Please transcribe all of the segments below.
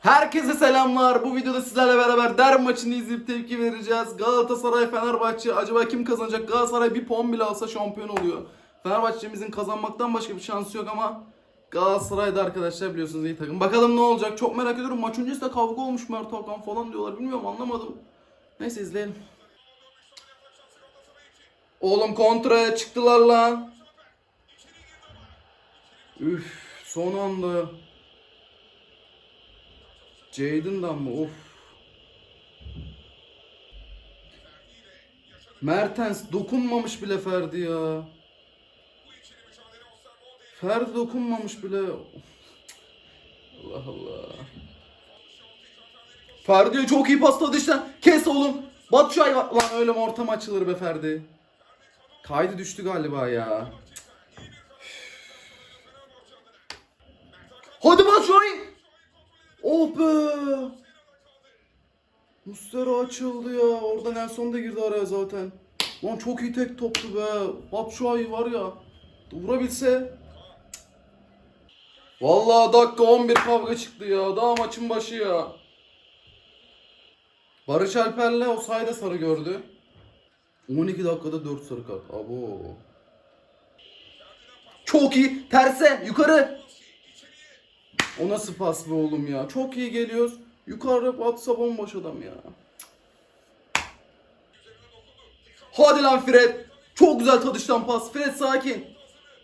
Herkese selamlar. Bu videoda sizlerle beraber derbi maçını izleyip tepki vereceğiz. Galatasaray Fenerbahçe acaba kim kazanacak? Galatasaray bir puan bile alsa şampiyon oluyor. Fenerbahçe'mizin kazanmaktan başka bir şansı yok ama Galatasaray'da arkadaşlar biliyorsunuz iyi takım. Bakalım ne olacak? Çok merak ediyorum. Maç öncesi de kavga olmuş Mert Hakan falan diyorlar. Bilmiyorum anlamadım. Neyse izleyelim. Oğlum kontraya çıktılar lan. Üf son anda. Jadon'dan mı? Of. Mertens dokunmamış bile Ferdi ya. Ferdi dokunmamış bile. Allah Allah. Ferdi'ye çok iyi pasladı işte. Kes oğlum. Var. Lan öyle mi ortam açılır be Ferdi? Kaydı düştü galiba ya. Hadi Batshuayi. Oh be. Açıldı ya. Orada Nelson da girdi araya zaten. Lan çok iyi tek toptu be. Batshuayi var ya. Vurabilse. Vallahi dakika 11 kavga çıktı ya. Daha maçın başı ya. Barış Alper'le o sayede sarı gördü. 12 dakikada 4 sarı kart. Abo. Çok iyi. Terse. Yukarı. O nasıl pas be oğlum ya? Çok iyi geliyoruz. Yukarı atsa bomboş adam ya. Hadi lan Fred. Çok güzel tadıştan pas. Fred sakin.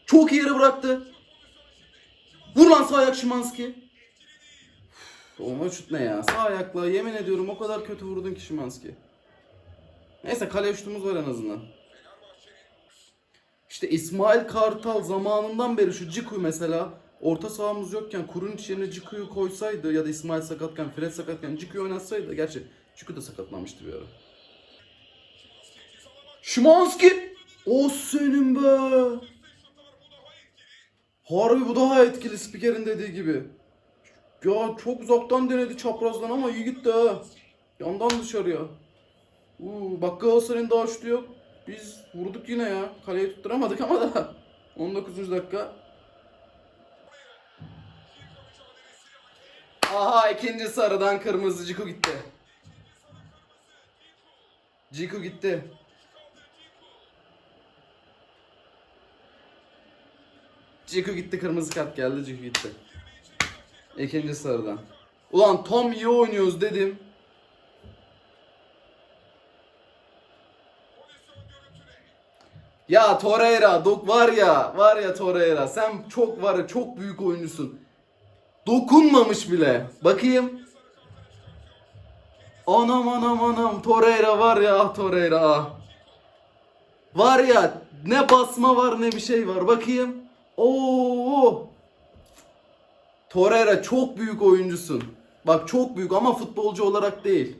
Çok iyi yere bıraktı. Vur lan sağ ayak Şimanski. Olma şut ne ya? Sağ ayakla yemin ediyorum o kadar kötü vurdun ki Şimanski. Neyse kale şutumuz var en azından. İşte İsmail Kartal zamanından beri şu Ciku mesela orta sahamız yokken kurun yerine Ciku'yu koysaydı ya da İsmail sakatken Fred sakatken Ciku'yu oynatsaydı gerçi Ciku da sakatlanmıştı bir ara. Şimanski! O senin be! Harbi bu daha etkili spikerin dediği gibi. Ya çok uzaktan denedi çaprazdan ama iyi gitti ha. Yandan dışarıya. Uuu bak Galatasaray'ın daha şutu yok. Biz vurduk yine ya. Kaleyi tutturamadık ama da. 19. dakika. Aha ikinci sarıdan kırmızı Ciku gitti. Ciku gitti. Ciku gitti kırmızı kart geldi Ciku gitti. İkinci sarıdan. Ulan tam iyi oynuyoruz dedim. Ya Torreira, dok var ya, var ya Torreira. Sen çok var ya, çok büyük oyuncusun. Dokunmamış bile. Bakayım. Anam anam anam Torreira var ya ah Torreira ah. Var ya ne basma var ne bir şey var. Bakayım. Oo. Torreira çok büyük oyuncusun. Bak çok büyük ama futbolcu olarak değil.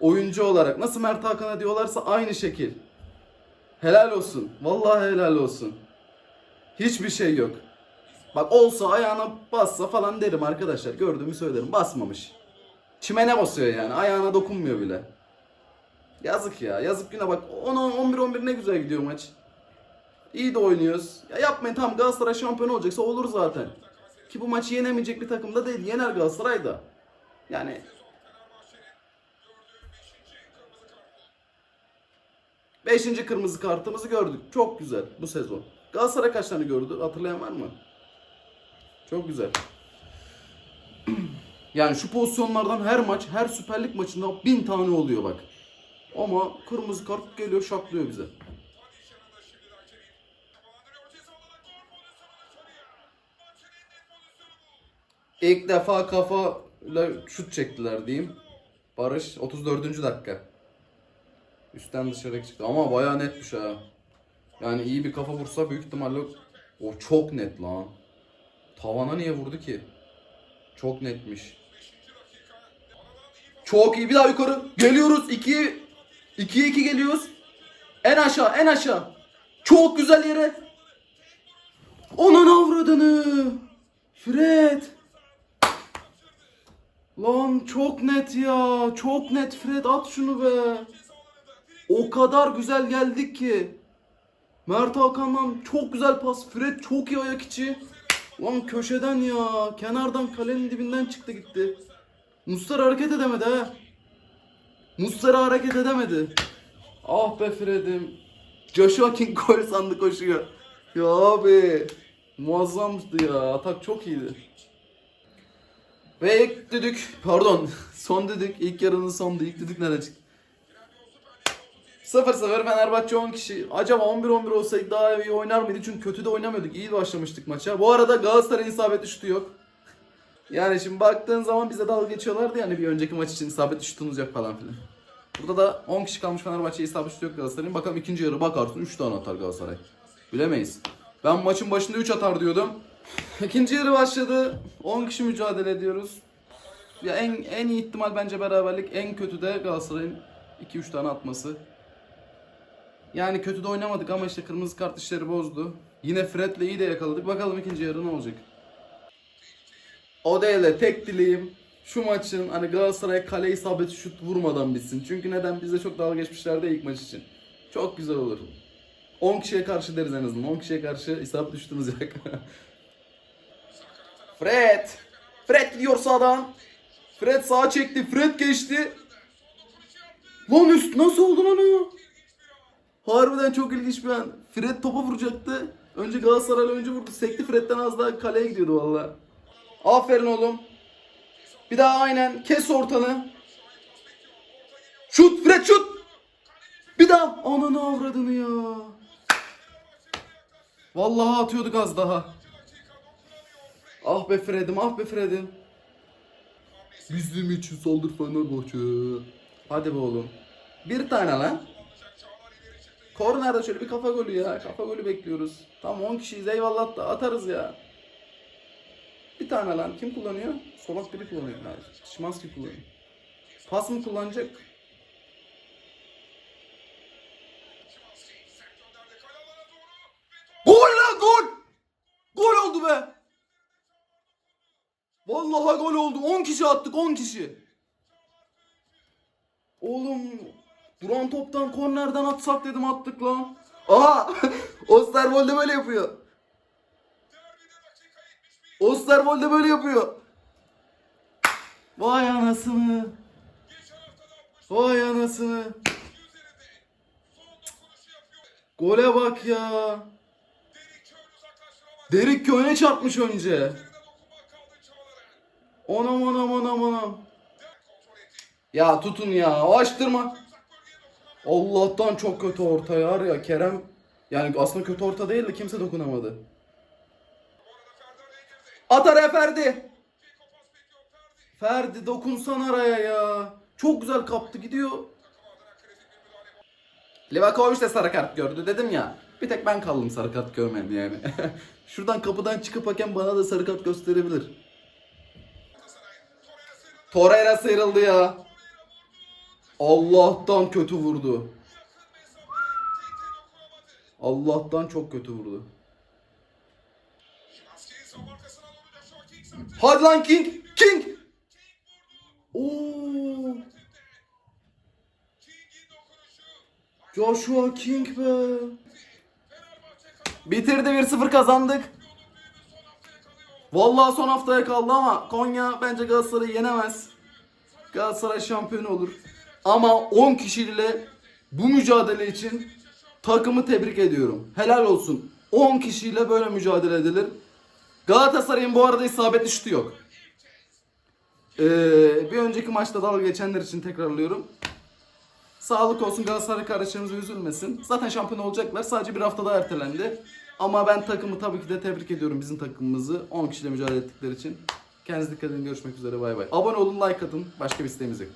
Oyuncu olarak. Nasıl Mert Hakan'a diyorlarsa aynı şekil. Helal olsun. Vallahi helal olsun. Hiçbir şey yok. Bak olsa ayağına bassa falan derim arkadaşlar. Gördüğümü söylerim. Basmamış. Çimene basıyor yani. Ayağına dokunmuyor bile. Yazık ya. Yazık güne bak. 10-11-11 ne güzel gidiyor maç. İyi de oynuyoruz. Ya yapmayın tamam Galatasaray şampiyon olacaksa olur zaten. Ki bu maçı yenemeyecek bir takım da değil. Yener Galatasaray da. Yani Beşinci kırmızı kartımızı gördük. Çok güzel bu sezon. Galatasaray kaç tane gördü? Hatırlayan var mı? Çok güzel. Yani şu pozisyonlardan her maç, her Süper Lig maçında bin tane oluyor bak. Ama kırmızı kart geliyor şaklıyor bize. İlk defa kafayla şut çektiler diyeyim. Barış 34. dakika. Üstten dışarı çıktı ama bayağı netmiş ha. Yani iyi bir kafa vursa büyük ihtimalle o çok net lan. Tavana niye vurdu ki? Çok netmiş. Çok iyi bir daha yukarı. Geliyoruz 2 2 2 geliyoruz. En aşağı en aşağı. Çok güzel yere. Onun avradını. Fred. Lan çok net ya. Çok net Fred at şunu be. O kadar güzel geldik ki. Mert Hakan'dan çok güzel pas. Fred çok iyi ayak içi. Lan köşeden ya. Kenardan kalenin dibinden çıktı gitti. Muslera hareket edemedi ha. Muslera hareket edemedi. Ah be Fred'im. Joshua King gol sandı koşuyor. Ya abi. Muazzamdı ya. Atak çok iyiydi. Ve ilk düdük. Pardon. Son düdük. İlk yarının sondu. İlk düdük nerede çıktı? 0-0 Fenerbahçe 10 kişi. Acaba 11-11 olsaydı daha iyi oynar mıydı? Çünkü kötü de oynamıyorduk. İyi başlamıştık maça. Bu arada Galatasaray'ın isabetli şutu yok. Yani şimdi baktığın zaman bize dalga geçiyorlardı yani bir önceki maç için isabetli şutunuz yok falan filan. Burada da 10 kişi kalmış Fenerbahçe isabetli şutu yok Galatasaray'ın. Bakalım ikinci yarı bakarsın 3 tane atar Galatasaray. Bilemeyiz. Ben maçın başında 3 atar diyordum. İkinci yarı başladı. 10 kişi mücadele ediyoruz. Ya en en iyi ihtimal bence beraberlik. En kötü de Galatasaray'ın 2-3 tane atması. Yani kötü de oynamadık ama işte kırmızı kart işleri bozdu. Yine Fred'le iyi de yakaladık. Bakalım ikinci yarı ne olacak. O değil de tek dileğim şu maçın hani Galatasaray kale isabeti şut vurmadan bitsin. Çünkü neden? Bizde çok dalga geçmişlerdi ilk maç için. Çok güzel olur. 10 kişiye karşı deriz en azından. 10 kişiye karşı isabet şutumuz yok. Fred! Fred gidiyor sağdan. Fred sağa çekti. Fred geçti. Lan üst nasıl oldu lan o? Harbiden çok ilginç bir an. Fred topa vuracaktı. Önce Galatasaraylı önce vurdu. Sekti Fred'den az daha kaleye gidiyordu valla. Aferin oğlum. Bir daha aynen kes ortanı. Şut Fred şut. Bir daha. Ananı avradını ya. Vallahi atıyorduk az daha. Ah be Fred'im ah be Fred'im. Bizim için saldır Fenerbahçe. Hadi be oğlum. Bir tane lan. Korner'de şöyle bir kafa golü ya. Kafa golü bekliyoruz. Tam 10 kişiyiz eyvallah da atarız ya. Bir tane lan. Kim kullanıyor? Solak biri kullanıyor. Şimanski kullanıyor. Pas mı kullanacak? Gol lan gol! Gol oldu be! Vallahi gol oldu. 10 kişi attık 10 kişi. Oğlum duran toptan kornerden atsak dedim attık lan. Aha! Osterwolde böyle yapıyor. Osterwolde böyle yapıyor. Vay anasını. Vay anasını. Gole bak ya. Derik Köy'ne çarpmış önce. Anam anam anam anam. Ya tutun ya. Açtırma. Allah'tan çok kötü orta var ya Kerem. Yani aslında kötü orta değil de kimse dokunamadı. Atar Ferdi. Ferdi dokunsan araya ya. Çok güzel kaptı gidiyor. Livakovic de sarı kart gördü dedim ya. Bir tek ben kaldım sarı kart görmedi yani. Şuradan kapıdan çıkıp hakem bana da sarı kart gösterebilir. Torreira sıyrıldı ya. Allah'tan kötü vurdu. Allah'tan çok kötü vurdu. Hadi lan King! King! Oo! Joshua King be. Bitirdi 1-0 kazandık. Vallahi son haftaya kaldı ama Konya bence Galatasaray'ı yenemez. Galatasaray şampiyon olur. Ama 10 kişiyle bu mücadele için takımı tebrik ediyorum. Helal olsun. 10 kişiyle böyle mücadele edilir. Galatasaray'ın bu arada isabetli şutu yok. Ee, bir önceki maçta dalga geçenler için tekrarlıyorum. Sağlık olsun Galatasaray kardeşlerimiz üzülmesin. Zaten şampiyon olacaklar. Sadece bir hafta daha ertelendi. Ama ben takımı tabii ki de tebrik ediyorum bizim takımımızı. 10 kişiyle mücadele ettikleri için. Kendinize dikkat edin. Görüşmek üzere. Bay bay. Abone olun, like atın. Başka bir isteğimiz yok.